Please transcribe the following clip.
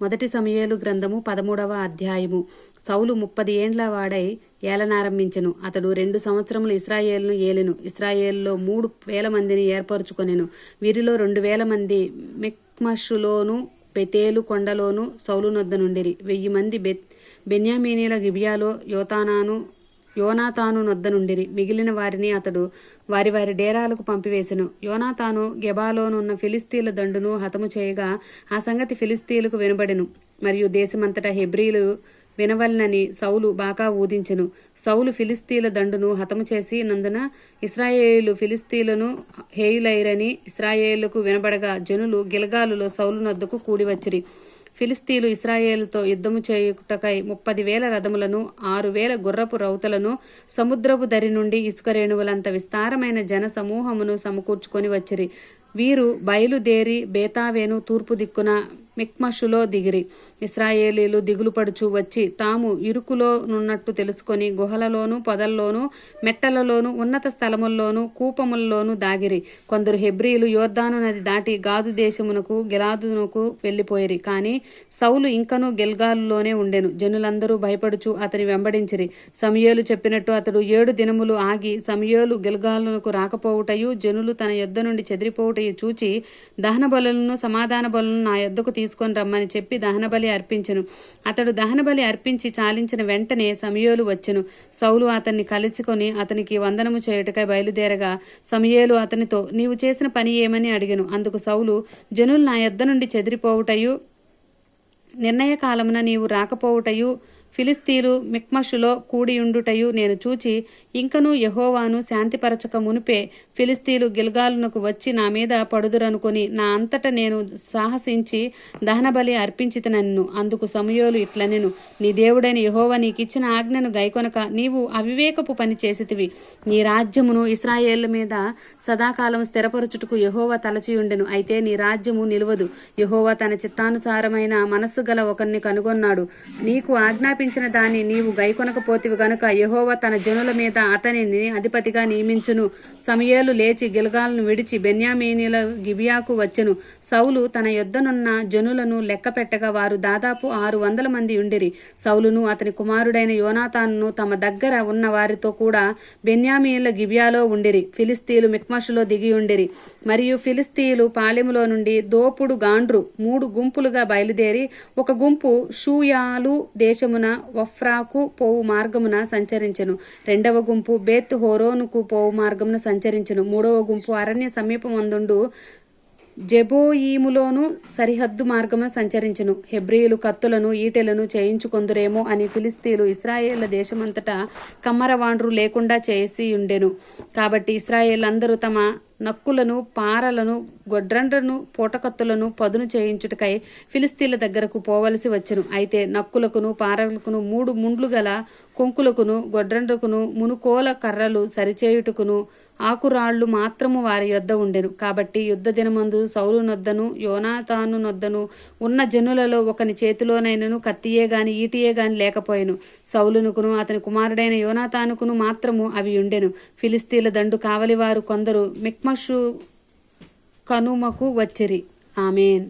మొదటి సమయేలు గ్రంథము పదమూడవ అధ్యాయము. సౌలు ముప్పది ఏండ్ల వాడై ఏలనారంభించెను. అతడు రెండు సంవత్సరములు ఇస్రాయేల్ను ఏలెను. ఇస్రాయేల్లో మూడు వేల మందిని ఏర్పరచుకొనెను. వీరిలో రెండు వేల మంది మిక్మషులోను బెతేలు కొండలోను సౌలు నొద్ద నుండిరి వెయ్యి మంది బెత్ బెన్యామీనీల గిబియాలో యోతానాను యోనాతాను నొద్ద నుండిరి. మిగిలిన వారిని అతడు వారి వారి డేరాలకు పంపివేసెను. యోనాతాను గెబాలోనున్న ఫిలిస్తీన్ల దండును హతము చేయగా ఆ సంగతి ఫిలిస్తీన్లకు వినబడెను. మరియు దేశమంతటా హెబ్రీలు వినవలనని సౌలు బాకా ఊదించెను. సౌలు ఫిలిస్తీన్ల దండును హతము చేసి నందున ఇస్రాయేలు ఫిలిస్తీన్లను హేయులైరని ఇస్రాయేళ్ళకు వినబడగా జనులు గిలగాలులో సౌలు నద్దకు కూడివచ్చిరి ఫిలిస్తీన్లు ఇస్రాయేల్తో యుద్ధము చేయుటకై ముప్పది వేల రథములను ఆరు వేల గుర్రపు రౌతులను సముద్రపు దరి నుండి ఇసుక రేణువులంత విస్తారమైన జన సమూహమును సమకూర్చుకొని వచ్చిరి. వీరు బయలుదేరి బేతావేను తూర్పు దిక్కున మిక్మషులో దిగిరి. ఇస్రాయేలీలు దిగులు పడుచు వచ్చి తాము ఇరుకులో నున్నట్టు తెలుసుకొని గుహలలోను పొదల్లోను మెట్టలలోను ఉన్నత స్థలముల్లోను కూపముల్లోను దాగిరి. కొందరు హెబ్రీలు యోర్దాను నది దాటి గాదు దేశమునకు గిలాదునకు వెళ్ళిపోయిరి కాని సౌలు ఇంకను గెల్గాలులోనే ఉండెను. జనులందరూ భయపడుచు అతని వెంబడించిరి. సమయేలు చెప్పినట్టు అతడు ఏడు దినములు ఆగి సమయలు గెల్గాలునకు రాకపోవుటయు జనులు తన యొద్ద నుండి చెదిరిపోవుటయు చూచి దహన బలులను సమాధాన బలులను నా యొద్దకు తీసుకొని రమ్మని చెప్పి దహనబలి అర్పించను. అతడు దహనబలి అర్పించి చాలించిన వెంటనే సమయోలు వచ్చెను. సౌలు అతన్ని కలుసుకొని అతనికి వందనము చేయుటకై బయలుదేరగా సమయేలు అతనితో నీవు చేసిన పని ఏమని అడిగను. అందుకు సౌలు జనులు నా యొద్ద నుండి చెదిరిపోవుటయు నిర్ణయ కాలమున నీవు రాకపోవుటయు ఫిలిస్తీలు మిక్మషులో కూడియుండుటయు నేను చూచి ఇంకను యహోవాను శాంతిపరచక మునిపే ఫిలిస్తీలు గిల్గాలునకు వచ్చి నా మీద పడుదురనుకొని నా అంతట నేను సాహసించి దహనబలి అర్పించిత నన్ను అందుకు సమయోలు ఇట్లనెను నీ దేవుడైన యహోవ నీకిచ్చిన ఆజ్ఞను గైకొనక నీవు అవివేకపు పని చేసితివి. నీ రాజ్యమును ఇస్రాయేళ్ళ మీద సదాకాలం స్థిరపరచుటకు యహోవ తలచియుండెను. అయితే నీ రాజ్యము నిలవదు. యహోవ తన చిత్తానుసారమైన మనస్సు గల ఒకరిని కనుగొన్నాడు. నీకు ఆజ్ఞాపించిన దాన్ని నీవు గైకొనకపోతివి గనుక యహోవ తన జనుల మీద అతనిని అధిపతిగా నియమించును. సమయేలు లేచి గిలగాలను విడిచి బెన్యామీనీల గిబియాకు వచ్చెను. సౌలు తన యొద్దనున్న జనులను లెక్కపెట్టగా వారు దాదాపు ఆరు వందల మంది ఉండిరి. సౌలును అతని కుమారుడైన యోనాతాను తమ దగ్గర ఉన్న వారితో కూడా బెన్యామీన్ల గిబియాలో ఉండిరి. ఫిలిస్తీలు మిక్మషులో దిగి ఉండిరి. మరియు ఫిలిస్తీయులు పాలెములో నుండి దోపుడు గాండ్రు మూడు గుంపులుగా బయలుదేరి ఒక గుంపు షూయాలు దేశమున వఫ్రాకు పోవు మార్గమున సంచరించెను. రెండవ గుంపు బేత్ హోరోనుకు పోవు మార్గమున సంచరించెను. మూడవ గుంపు అరణ్య సమీపమందుండు జెబోయీములోను సరిహద్దు మార్గము సంచరించును. హెబ్రియులు కత్తులను ఈటెలను చేయించుకొందురేమో అని ఫిలిస్తీన్లు ఇస్రాయేళ్ళ దేశమంతటా కమ్మరవాండ్రు లేకుండా చేసి ఉండెను కాబట్టి ఇస్రాయేల్ అందరూ తమ నక్కులను పారలను గొడ్రండ్రను పూటకత్తులను పదును చేయించుటకై ఫిలిస్తీన్ల దగ్గరకు పోవలసి వచ్చెను. అయితే నక్కులకును పారలకును మూడు ముండ్లు గల కొంకులకును గొడ్రండ్రకును మునుకోల కర్రలు సరిచేయుటకును ఆకురాళ్ళు మాత్రము వారి యొద్ద ఉండెను. కాబట్టి యుద్ధ దినమందు సౌలు నొద్దను యోనాతాను నొద్దను ఉన్న జనులలో ఒకని చేతిలోనైనను కత్తియే గాని ఈటియే గాని లేకపోయెను. సౌలునుకును అతని కుమారుడైన యోనాతానుకును మాత్రము అవి ఉండెను. ఫిలిస్తీన్ల దండు కావలివారు కొందరు మిక్మషు కనుమకు వచ్చిరి. ఆమెన్.